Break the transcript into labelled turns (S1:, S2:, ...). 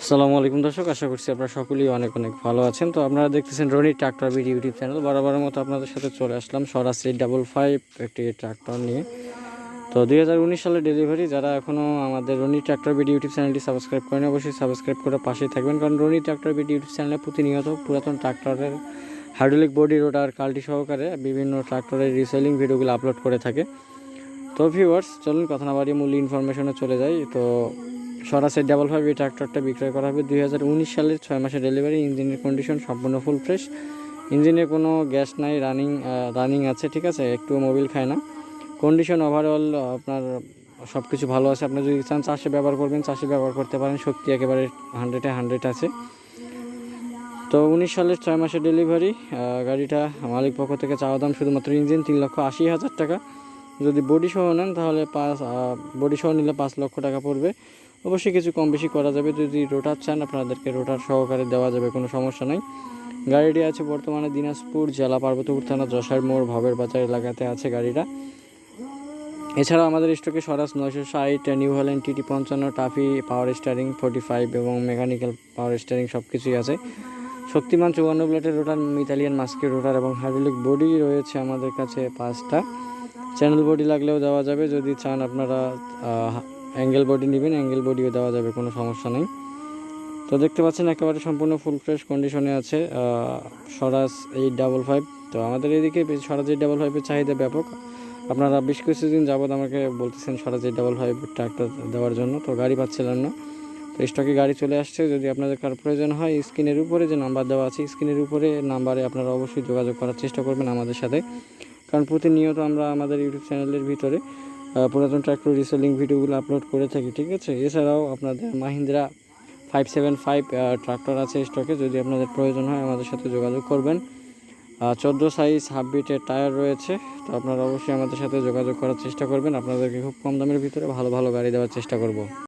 S1: আসসালামু আলাইকুম দর্শক, আশা করছি আপনারা সকলেই অনেক অনেক ভালো আছেন। তো আপনারা দেখতেছেন Rony tractor BD YouTube channel. বরাবরের মতো আপনাদের সাথে চলে আসলাম সরাসরি ডাবল ফাইভ একটি ট্রাক্টর নিয়ে। তো দুই হাজার উনিশ সালের ডেলিভারি যারা এখনও আমাদের রনি ট্রাক্টর বিডি ইউটিউব চ্যানেলটি সাবস্ক্রাইব করেন, অবশ্যই সাবস্ক্রাইব করে পাশেই থাকবেন। কারণ রনি ট্রাক্টর বিডি ইউটিউব চ্যানেলে প্রতিনিয়ত পুরাতন ট্রাক্টরের হাইড্রোলিক বডি রোটার কাল্টি সহকারে বিভিন্ন ট্রাক্টরের রিসেলিং ভিডিওগুলো আপলোড করে থাকে। তো ভিউয়ার্স চলুন কথা না বাড়িয়ে মূল্য ইনফরমেশনে চলে যাই। তো সরাসরি ডাবল ফাইভ এই ট্রাক্টরটা বিক্রয় করা হবে দুই হাজার উনিশ সালের ছয় মাসের ডেলিভারি। ইঞ্জিনের কন্ডিশন সম্পূর্ণ ফুল ফ্রেশ ইঞ্জিনে কোনো গ্যাস নাই রানিং রানিং আছে, ঠিক আছে? একটু মোবিল খায় না। কন্ডিশন ওভারঅল আপনার সব কিছু ভালো আছে। আপনি যদি চান চাষে ব্যবহার করবেন, চাষে ব্যবহার করতে পারেন। শক্তি একেবারে হান্ড্রেডে হান্ড্রেড আছে। তো উনিশ সালের ছয় মাসের ডেলিভারি গাড়িটা মালিক পক্ষ থেকে চাওয়া দাম শুধুমাত্র ইঞ্জিন তিন লক্ষ আশি হাজার টাকা। যদি বডি সহ নেন, তাহলে পাঁচ বডি সহ নিলে পাঁচ লক্ষ টাকা পড়বে। অবশ্যই কিছু কম বেশি করা যাবে। যদি রোটার চান, আপনাদেরকে রোটার সহকারে দেওয়া যাবে, কোনো সমস্যা নাই। গাড়িটি আছে বর্তমানে দিনাজপুর জেলা পার্বতীপুর থানা যশার মোড় ভবের বাজার এলাকাতে আছে গাড়িটা। এছাড়াও আমাদের স্টকে স্বরাজ নয়শো ষাট নিউ হল্যান্ড টিটি পঞ্চান্ন, TAFE power steering forty five এবং মেকানিক্যাল পাওয়ার স্টারিং সব কিছুই আছে। শক্তিমান চুয়ান্ন প্লেটের রোটার ইতালিয়ান মাস্কের রোটার এবং হাইড্রোলিক বডি রয়েছে আমাদের কাছে পাঁচটা। চ্যানেল বডি লাগলেও দেওয়া যাবে, যদি চান আপনারা অ্যাঙ্গেল বডি নেবেন, অ্যাঙ্গেল বডিও দেওয়া যাবে, কোনো সমস্যা নেই। তো দেখতে পাচ্ছেন একেবারে সম্পূর্ণ ফুল ফ্রেশ কন্ডিশনে আছে স্বরাজ এইট ডাবল ফাইভ। তো আমাদের এদিকে স্বরাজ এইট ডাবল ফাইভের চাহিদা ব্যাপক। আপনারা বেশ কিছুদিন যাবত আমাকে বলতেছেন Swaraj eight double five tractor দেওয়ার জন্য, তো গাড়ি পাচ্ছিলেন না। তো স্টকে গাড়ি চলে আসছে, যদি আপনাদের কার প্রয়োজন হয় স্ক্রিনের উপরে যে নাম্বার দেওয়া আছে, স্ক্রিনের উপরে নাম্বারে আপনারা অবশ্যই যোগাযোগ করার চেষ্টা করবেন আমাদের সাথে। কারণ প্রতিনিয়ত আমরা আমাদের ইউটিউব চ্যানেলের ভিতরে পুরাতন ট্রাক্টর রিসেলিং ভিডিওগুলো আপলোড করে থাকি, ঠিক আছে? এছাড়াও আপনাদের Mahindra five seven five tractor আছে স্টকে যদি আপনাদের প্রয়োজন হয় আমাদের সাথে যোগাযোগ করবেন। চোদ্দ সাইজ হাফ বিটের টায়ার রয়েছে, তো আপনারা অবশ্যই আমাদের সাথে যোগাযোগ করার চেষ্টা করবেন। আপনাদেরকে খুব কম দামের ভিতরে ভালো ভালো গাড়ি দেওয়ার চেষ্টা করব।